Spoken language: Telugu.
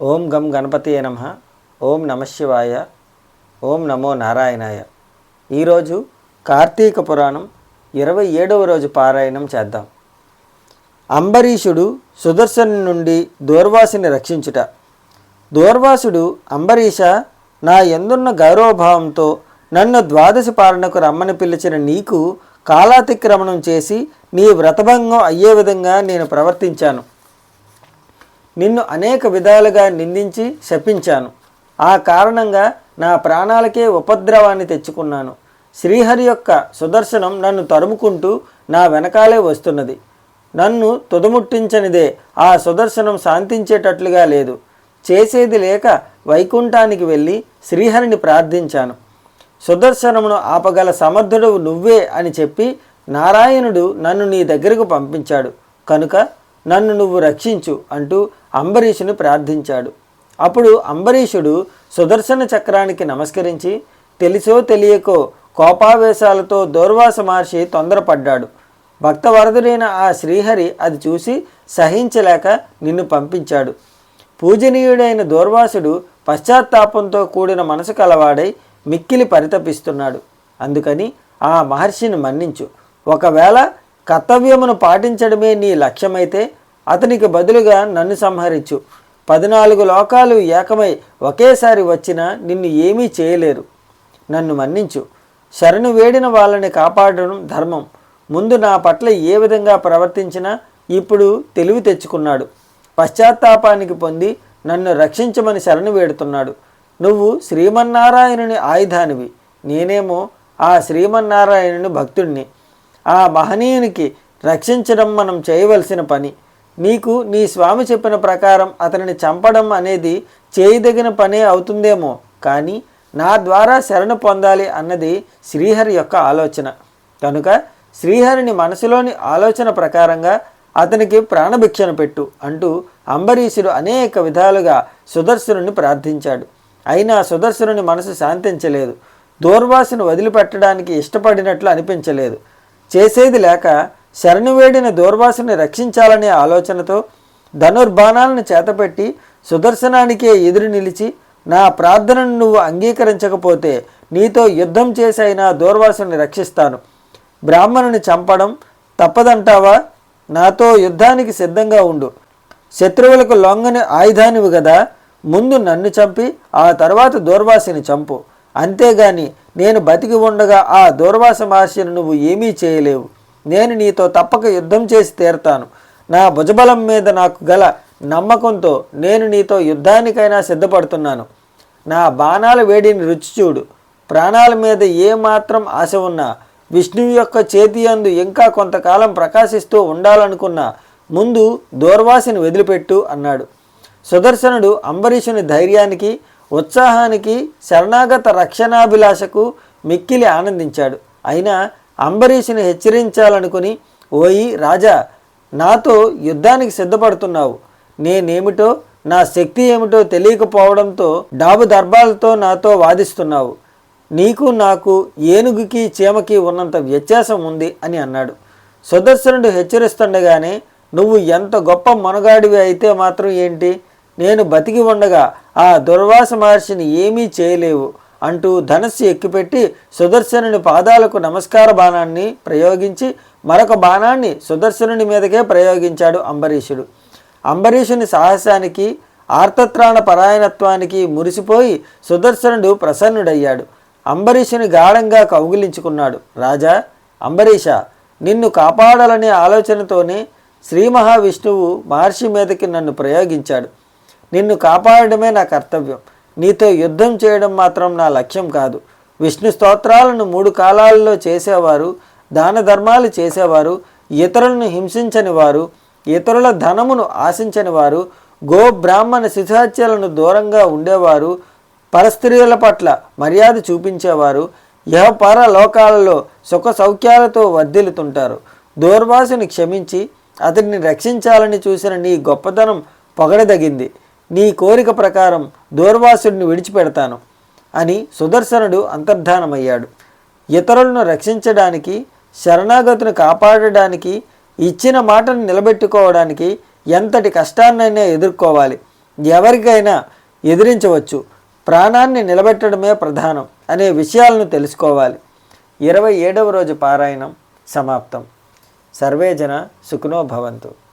ఓం గం గణపతియే నమ. ఓం నమశివాయ ఓం నమో నారాయణాయ. ఈరోజు కార్తీక పురాణం ఇరవై ఏడవ రోజు పారాయణం చేద్దాం. అంబరీషుడు సుదర్శను నుండి దూర్వాసుని రక్షించుట. దూర్వాసుడు అంబరీష నా ఎందున్న గౌరవభావంతో నన్ను ద్వాదశి పాలనకు రమ్మని పిలిచిన నీకు కాలాతిక్రమణం చేసి నీ వ్రతభంగం అయ్యే విధంగా నేను ప్రవర్తించాను. నిన్ను అనేక విధాలుగా నిందించి శపించాను. ఆ కారణంగా నా ప్రాణాలకే ఉపద్రవాన్ని తెచ్చుకున్నాను. శ్రీహరి యొక్క సుదర్శనం నన్ను తరుముకుంటూ నా వెనకాలే వస్తున్నది. నన్ను తుదముట్టించనిదే ఆ సుదర్శనం శాంతించేటట్లుగా లేదు. చేసేది లేక వైకుంఠానికి వెళ్ళి శ్రీహరిని ప్రార్థించాను. సుదర్శనమును ఆపగల సమర్థుడు నువ్వే అని చెప్పి నారాయణుడు నన్ను నీ దగ్గరకు పంపించాడు. కనుక నన్ను నువ్వు రక్షించు అంటూ అంబరీషుని ప్రార్థించాడు. అప్పుడు అంబరీషుడు సుదర్శన చక్రానికి నమస్కరించి తెలిసో తెలియకో కోపావేశాలతో దూర్వాస మహర్షి తొందరపడ్డాడు. భక్తవరదుడైన ఆ శ్రీహరి అది చూసి సహించలేక నిన్ను పంపించాడు. పూజనీయుడైన దూర్వాసుడు పశ్చాత్తాపంతో కూడిన మనసు కలవాడై మిక్కిలి పరితపిస్తున్నాడు. అందుకని ఆ మహర్షిని మన్నించు. ఒకవేళ కర్తవ్యమును పాటించడమే నీ లక్ష్యమైతే అతనికి బదులుగా నన్ను సంహరించు. పద్నాలుగు లోకాలు ఏకమై ఒకేసారి వచ్చినా నిన్ను ఏమీ చేయలేరు. నన్ను మన్నించు. శరణు వేడిన వాళ్ళని కాపాడడం ధర్మం. ముందు నా పట్ల ఏ విధంగా ప్రవర్తించినా ఇప్పుడు తెలివి తెచ్చుకున్నాడు. పశ్చాత్తాపానికి పొంది నన్ను రక్షించమని శరణు వేడుతున్నాడు. నువ్వు శ్రీమన్నారాయణుని ఆయుధానివి. నేనేమో ఆ శ్రీమన్నారాయణుని భక్తుణ్ణి. ఆ మహనీయునికి రక్షించడం మనం చేయవలసిన పని. నీకు నీ స్వామి చెప్పిన ప్రకారం అతనిని చంపడం అనేది చేయదగిన పనే అవుతుందేమో. కానీ నా ద్వారా శరణ పొందాలి అన్నది శ్రీహరి యొక్క ఆలోచన. కనుక శ్రీహరిని మనసులోని ఆలోచన ప్రకారంగా అతనికి ప్రాణభిక్షణ పెట్టు అంటూ అంబరీషుడు అనేక విధాలుగా సుదర్శనుని ప్రార్థించాడు. అయినా సుదర్శనుని మనసు శాంతించలేదు. దూర్వాసును వదిలిపెట్టడానికి ఇష్టపడినట్లు అనిపించలేదు. చేసేది లేక శరణు వేడిన దూర్వాసుని రక్షించాలనే ఆలోచనతో ధనుర్బాణాలను చేతపెట్టి సుదర్శనానికే ఎదురు నిలిచి నా ప్రార్థనను నువ్వు అంగీకరించకపోతే నీతో యుద్ధం చేసైనా దూర్వాసుని రక్షిస్తాను. బ్రాహ్మణుని చంపడం తప్పదంటావా? నాతో యుద్ధానికి సిద్ధంగా ఉండు. శత్రువులకు లొంగని ఆయుధానివి కదా ముందు నన్ను చంపి ఆ తర్వాత దూర్వాసిని చంపు. అంతేగాని నేను బతికి ఉండగా ఆ దూర్వాస మహర్షిని నువ్వు ఏమీ చేయలేవు. నేను నీతో తప్పక యుద్ధం చేసి తీరతాను. నా భుజబలం మీద నాకు గల నమ్మకంతో నేను నీతో యుద్ధానికైనా సిద్ధపడుతున్నాను. నా బాణాల వేడిని రుచి చూడు. ప్రాణాల మీద ఏ మాత్రం ఆశ ఉన్నా విష్ణువు యొక్క చేతి అందు ఇంకా కొంతకాలం ప్రకాశిస్తూ ఉండాలనుకున్నా ముందు దూర్వాసిని వదిలిపెట్టు అన్నాడు. సుదర్శనుడు అంబరీషుని ధైర్యానికి ఉత్సాహానికి శరణాగత రక్షణాభిలాషకు మిక్కిలి ఆనందించాడు. అయినా అంబరీషుని హెచ్చరించాలనుకుని ఓయి రాజా నాతో యుద్ధానికి సిద్ధపడుతున్నావు. నేనేమిటో నా శక్తి ఏమిటో తెలియకపోవడంతో డాబు దర్బాలతో నాతో వాదిస్తున్నావు. నీకు నాకు ఏనుగుకి చీమకి ఉన్నంత వ్యత్యాసం ఉంది అని అన్నాడు. సుదర్శనుడు హెచ్చరిస్తుండగానే నువ్వు ఎంత గొప్ప మనగాడివి అయితే మాత్రం ఏంటి? నేను బతికి ఉండగా ఆ దుర్వాస మహర్షిని ఏమీ చేయలేవు అంటూ ధనస్సు ఎక్కిపెట్టి సుదర్శనుని పాదాలకు నమస్కార బాణాన్ని ప్రయోగించి మరొక బాణాన్ని సుదర్శనుని మీదకే ప్రయోగించాడు అంబరీషుడు. అంబరీషుని సాహసానికి ఆర్తత్రాణ పరాయణత్వానికి మురిసిపోయి సుదర్శనుడు ప్రసన్నుడయ్యాడు. అంబరీషుని గాఢంగా కౌగిలించుకున్నాడు. రాజా అంబరీష నిన్ను కాపాడాలనే ఆలోచనతోనే శ్రీ మహావిష్ణువు మహర్షి మీదకి నన్ను ప్రయోగించాడు. నిన్ను కాపాడడమే నా కర్తవ్యం. నీతో యుద్ధం చేయడం మాత్రం నా లక్ష్యం కాదు. విష్ణు స్తోత్రాలను మూడు కాలాల్లో చేసేవారు దాన ధర్మాలు చేసేవారు ఇతరులను హింసించని వారు ఇతరుల ధనమును ఆశించని వారు గో బ్రాహ్మణ శిశాచ్యలను దూరంగా ఉండేవారు పరస్త్రీల పట్ల మర్యాద చూపించేవారు యహపర లోకాలలో సుఖ సౌఖ్యాలతో వర్ధిల్లుతుంటారు. దూర్వాసుని క్షమించి అతడిని రక్షించాలని చూసిన నీ గొప్పతనం పొగడదగింది. నీ కోరిక ప్రకారం దూర్వాసుడిని విడిచిపెడతాను అని సుదర్శనుడు అంతర్ధానమయ్యాడు. ఇతరులను రక్షించడానికి శరణాగతిని కాపాడడానికి ఇచ్చిన మాటను నిలబెట్టుకోవడానికి ఎంతటి కష్టాన్నైనా ఎదుర్కోవాలి. ఎవరికైనా ఎదిరించవచ్చు. ప్రాణాన్ని నిలబెట్టడమే ప్రధానం అనే విషయాలను తెలుసుకోవాలి. ఇరవై ఏడవ రోజు పారాయణం సమాప్తం. సర్వేజన సుఖనో భవంతు.